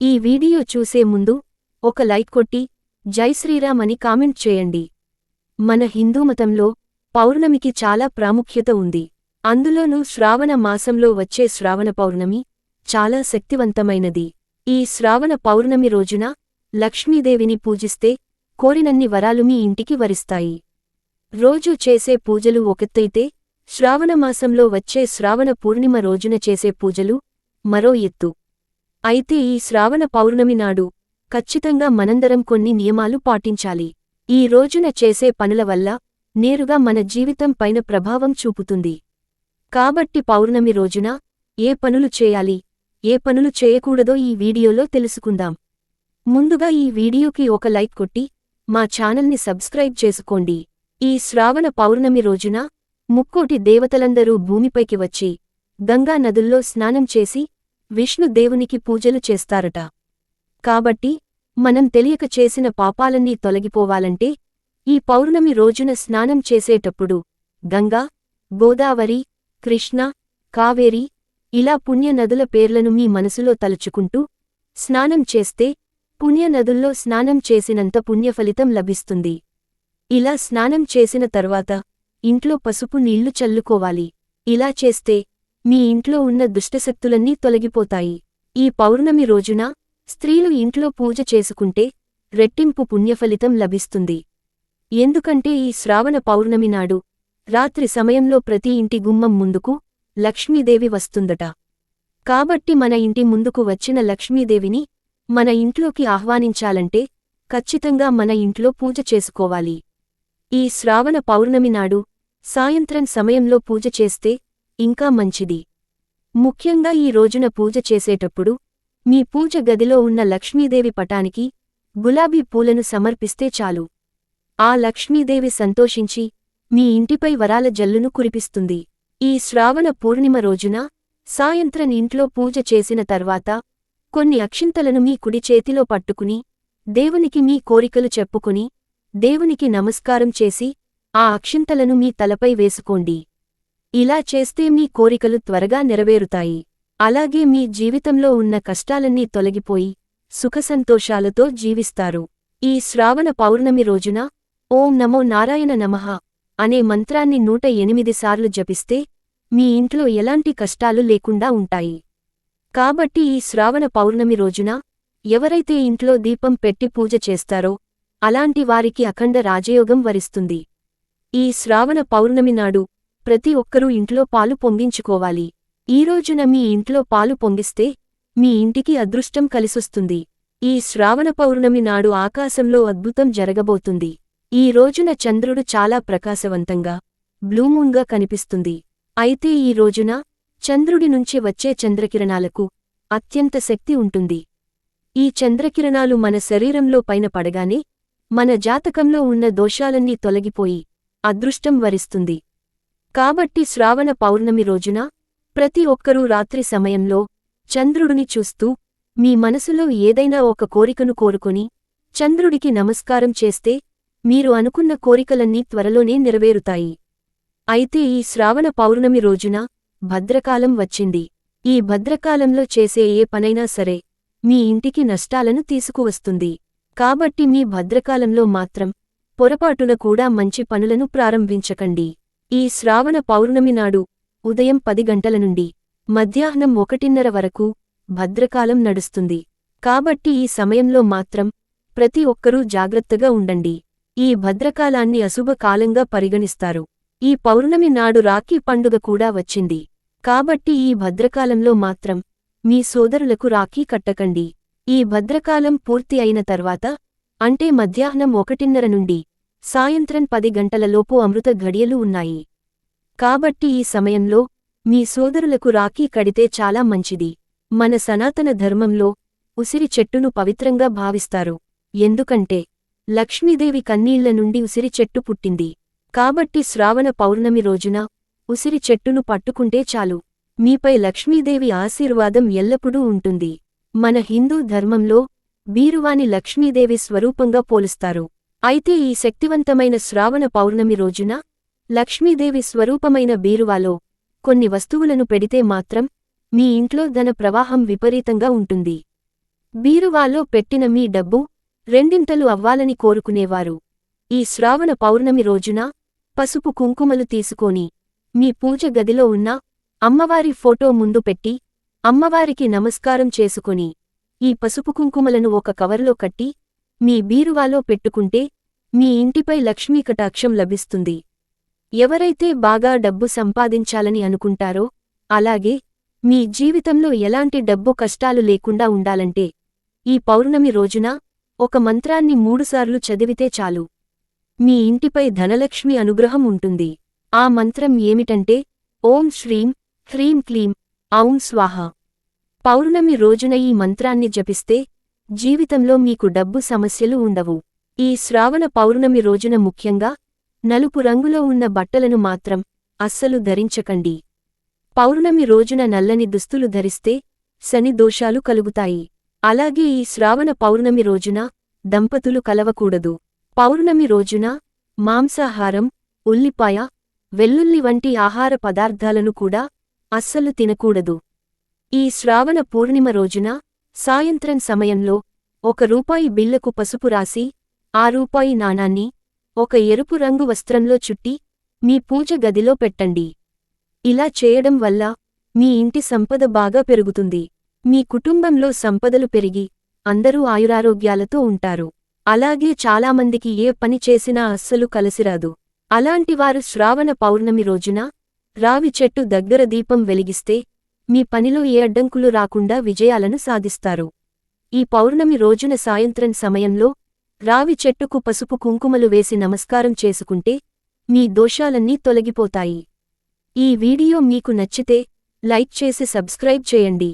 ఈ వీడియో చూసే ముందు ఒక లైక్ కొట్టి జై శ్రీరామ్ అని కామెంట్ చేయండి. మన హిందూమతంలో పౌర్ణమికి చాలా ప్రాముఖ్యత ఉంది. అందులోనూ శ్రావణ మాసంలో వచ్చే శ్రావణ పౌర్ణమి చాలా శక్తివంతమైనది. ఈ శ్రావణ పౌర్ణమి రోజున లక్ష్మీదేవిని పూజిస్తే కోరినన్ని వరాలు మీ ఇంటికి వరిస్తాయి. రోజూ చేసే పూజలు ఒకెత్తైతే శ్రావణమాసంలో వచ్చే శ్రావణ పూర్ణిమ రోజున చేసే పూజలు మరో ఎత్తు. అయితే ఈ శ్రావణ పౌర్ణమి నాడు ఖచ్చితంగా మనందరం కొన్ని నియమాలు పాటించాలి. ఈ రోజున చేసే పనుల వల్ల నేరుగా మన జీవితం పైన ప్రభావం చూపుతుంది. కాబట్టి పౌర్ణమి రోజున ఏ పనులు చేయాలి ఏ పనులు చేయకూడదో ఈ వీడియోలో తెలుసుకుందాం. ముందుగా ఈ వీడియోకి ఒక లైక్ కొట్టి మా ఛానల్ని సబ్స్క్రైబ్ చేసుకోండి. ఈ శ్రావణ పౌర్ణమి రోజున ముక్కోటి దేవతలందరూ భూమిపైకి వచ్చి గంగా నదుల్లో స్నానం చేసి విష్ణు దేవునికి పూజలు చేస్తారట. కాబట్టి మనం తెలియక చేసిన పాపాలన్నీ తొలగిపోవాలంటే ఈ పౌర్ణమి రోజున స్నానం చేసేటప్పుడు గంగా గోదావరి కృష్ణ కావేరి ఇలా పుణ్యనదుల పేర్లను మీ మనసులో తలుచుకుంటూ స్నానం చేస్తే పుణ్యనదుల్లో స్నానం చేసినంత పుణ్యఫలితం లభిస్తుంది. ఇలా స్నానం చేసిన తర్వాత ఇంట్లో పసుపు నీళ్ళు చల్లుకోవాలి. ఇలా చేస్తే మీ ఇంట్లో ఉన్న దుష్టశక్తులన్నీ తొలగిపోతాయి. ఈ పౌర్ణమి రోజున స్త్రీలు ఇంట్లో పూజ చేసుకుంటే రెట్టింపు పుణ్యఫలితం లభిస్తుంది. ఎందుకంటే ఈ శ్రావణ పౌర్ణమి నాడు రాత్రి సమయంలో ప్రతి ఇంటి గుమ్మం ముందుకు లక్ష్మీదేవి వస్తుందట. కాబట్టి మన ఇంటి ముందుకు వచ్చిన లక్ష్మీదేవిని మన ఇంట్లోకి ఆహ్వానించాలంటే ఖచ్చితంగా మన ఇంట్లో పూజ చేసుకోవాలి. ఈ శ్రావణ పౌర్ణమి నాడు సాయంత్రం సమయంలో పూజ చేస్తే ఇంకా మంచిది. ముఖ్యంగా ఈ రోజున పూజ చేసేటప్పుడు మీ పూజ గదిలో ఉన్న లక్ష్మీదేవి పటానికి గులాబీ పూలను సమర్పిస్తే చాలు. ఆ లక్ష్మీదేవి సంతోషించి మీ ఇంటిపై వరాల జల్లును కురిపిస్తుంది. ఈ శ్రావణ పూర్ణిమ రోజున సాయంత్రం ఇంట్లో పూజ చేసిన తర్వాత కొన్ని అక్షింతలను మీ కుడి చేతిలో పట్టుకుని దేవునికి మీ కోరికలు చెప్పుకుని దేవునికి నమస్కారం చేసి ఆ అక్షింతలను మీ తలపై వేసుకోండి. ఇలా చేస్తే మీ కోరికలు త్వరగా నెరవేరుతాయి. అలాగే మీ జీవితంలో ఉన్న కష్టాలన్నీ తొలగిపోయి సుఖసంతోషాలతో జీవిస్తారు. ఈ శ్రావణ పౌర్ణమి రోజున ఓం నమో నారాయణ నమః అనే మంత్రాన్ని నూట ఎనిమిది సార్లు జపిస్తే మీ ఇంట్లో ఎలాంటి కష్టాలు లేకుండా ఉంటాయి. కాబట్టి ఈ శ్రావణ పౌర్ణమి రోజున ఎవరైతే ఇంట్లో దీపం పెట్టి పూజ చేస్తారో అలాంటి వారికి అఖండ రాజయోగం వరిస్తుంది. ఈ శ్రావణ పౌర్ణమి నాడు ప్రతి ఒక్కరూ ఇంట్లో పాలు పొంగించుకోవాలి. ఈ రోజున మీ ఇంట్లో పాలు పొంగిస్తే మీ ఇంటికి అదృష్టం కలిసొస్తుంది. ఈ శ్రావణ పౌర్ణమి నాడు ఆకాశంలో అద్భుతం జరగబోతుంది. ఈ రోజున చంద్రుడు చాలా ప్రకాశవంతంగా బ్లూమూన్గా కనిపిస్తుంది. అయితే ఈ రోజున చంద్రుడి నుంచి వచ్చే చంద్రకిరణాలకు అత్యంత శక్తి ఉంటుంది. ఈ చంద్రకిరణాలు మన శరీరంలో పైన పడగానే మన జాతకంలో ఉన్న దోషాలన్నీ తొలగిపోయి అదృష్టం వరిస్తుంది. కాబట్టి శ్రావణ పౌర్ణమి రోజున ప్రతి ఒక్కరూ రాత్రి సమయంలో చంద్రుడిని చూస్తూ మీ మనసులో ఏదైనా ఒక కోరికను కోరుకుని చంద్రుడికి నమస్కారం చేస్తే మీరు అనుకున్న కోరికలన్నీ త్వరలోనే నెరవేరుతాయి. అయితే ఈ శ్రావణ పౌర్ణమి రోజున భద్రకాలం వచ్చింది. ఈ భద్రకాలంలో చేసే ఏ పనైనా సరే మీ ఇంటికి నష్టాలను తీసుకువస్తుంది. కాబట్టి మీ భద్రకాలంలో మాత్రం పొరపాటున కూడా మంచి పనులను ప్రారంభించకండి. ఈ శ్రావణ పౌర్ణమి నాడు ఉదయం పది గంటల నుండి మధ్యాహ్నం ఒకటిన్నర వరకు భద్రకాలం నడుస్తుంది. కాబట్టి ఈ సమయంలో మాత్రం ప్రతి ఒక్కరూ జాగ్రత్తగా ఉండండి. ఈ భద్రకాలాన్ని అశుభకాలంగా పరిగణిస్తారు. ఈ పౌర్ణమి నాడు రాఖీ పండుగ కూడా వచ్చింది. కాబట్టి ఈ భద్రకాలంలో మాత్రం మీ సోదరులకు రాఖీ కట్టకండి. ఈ భద్రకాలం పూర్తి అయిన తర్వాత అంటే మధ్యాహ్నం ఒకటిన్నర నుండి సాయంత్రం పది గంటలలోపు అమృత ఘడియలు ఉన్నాయి. కాబట్టి ఈ సమయంలో మీ సోదరులకు రాఖీ కడితే చాలా మంచిది. మన సనాతన ధర్మంలో ఉసిరి చెట్టును పవిత్రంగా భావిస్తారు. ఎందుకంటే లక్ష్మీదేవి కన్నీళ్ళ నుండి ఉసిరి చెట్టు పుట్టింది. కాబట్టి శ్రావణ పౌర్ణమి రోజున ఉసిరి చెట్టును పట్టుకుంటే చాలు. మీపై లక్ష్మీదేవి ఆశీర్వాదం ఎల్లప్పుడూ ఉంటుంది. మన హిందూ ధర్మంలో బీరువాని లక్ష్మీదేవి స్వరూపంగా పోలుస్తారు. అయితే ఈ శక్తివంతమైన శ్రావణ పౌర్ణమి రోజున లక్ష్మీదేవి స్వరూపమైన బీరువాలో కొన్ని వస్తువులను పెడితే మాత్రం మీ ఇంట్లో ధన ప్రవాహం విపరీతంగా ఉంటుంది. బీరువాలో పెట్టిన మీ డబ్బు రెండింతలు అవ్వాలని కోరుకునేవారు. ఈ శ్రావణ పౌర్ణమి రోజున పసుపు కుంకుమలు తీసుకొని మీ పూజ గదిలో ఉన్న అమ్మవారి ఫోటో ముందు పెట్టి అమ్మవారికి నమస్కారం చేసుకుని ఈ పసుపు కుంకుమలను ఒక కవర్లో కట్టి మీ బీరువాలో పెట్టుకుంటే మీ ఇంటిపై లక్ష్మీ కటాక్షం లభిస్తుంది. ఎవరైతే బాగా డబ్బు సంపాదించాలని అనుకుంటారో అలాగే మీ జీవితంలో ఎలాంటి డబ్బు కష్టాలు లేకుండా ఉండాలంటే ఈ పౌర్ణమి రోజున ఒక మంత్రాన్ని మూడుసార్లు చదివితే చాలు. మీ ఇంటిపై ధనలక్ష్మి అనుగ్రహం ఉంటుంది. ఆ మంత్రం ఏమిటంటే ఓం శ్రీం హ్రీం క్లీం ఔం స్వాహ. పౌర్ణమి రోజున ఈ మంత్రాన్ని జపిస్తే జీవితంలో మీకు డబ్బు సమస్యలు ఉండవు. ఈ శ్రావణ పౌర్ణమి రోజున ముఖ్యంగా నలుపు రంగులో ఉన్న బట్టలను మాత్రం అస్సలు ధరించకండి. పౌర్ణమి రోజున నల్లని దుస్తులు ధరిస్తే శని దోషాలు కలుగుతాయి. అలాగే ఈ శ్రావణ పౌర్ణమి రోజున దంపతులు కలవకూడదు. పౌర్ణమి రోజున మాంసాహారం ఉల్లిపాయ వెల్లుల్లి వంటి ఆహార పదార్థాలను కూడా అస్సలు తినకూడదు. ఈ శ్రావణ పూర్ణిమ రోజున సాయంత్రం సమయంలో ఒక రూపాయి బిల్లకు పసుపు రాసి ఆ రూపాయి నాణాన్ని ఒక ఎరుపు రంగు వస్త్రంలో చుట్టి మీ పూజ గదిలో పెట్టండి. ఇలా చేయడం వల్ల మీ ఇంటి సంపద బాగా పెరుగుతుంది. మీ కుటుంబంలో సంపదలు పెరిగి అందరూ ఆయురారోగ్యాలతో ఉంటారు. అలాగే చాలామందికి ఏ పని చేసినా అస్సలు కలసిరాదు. అలాంటివారు శ్రావణ పౌర్ణమి రోజున రావి చెట్టు దగ్గర దీపం వెలిగిస్తే మీ పనిలో ఏ అడ్డంకులు రాకుండా విజయాలను సాధిస్తారు. ఈ పౌర్ణమి రోజున సాయంత్రం సమయంలో రావి చెట్టుకు పసుపు కుంకుమలు వేసి నమస్కారం చేసుకుంటే మీ దోషాలన్నీ తొలగిపోతాయి. ఈ వీడియో మీకు నచ్చితే లైక్ చేసి సబ్స్క్రైబ్ చేయండి.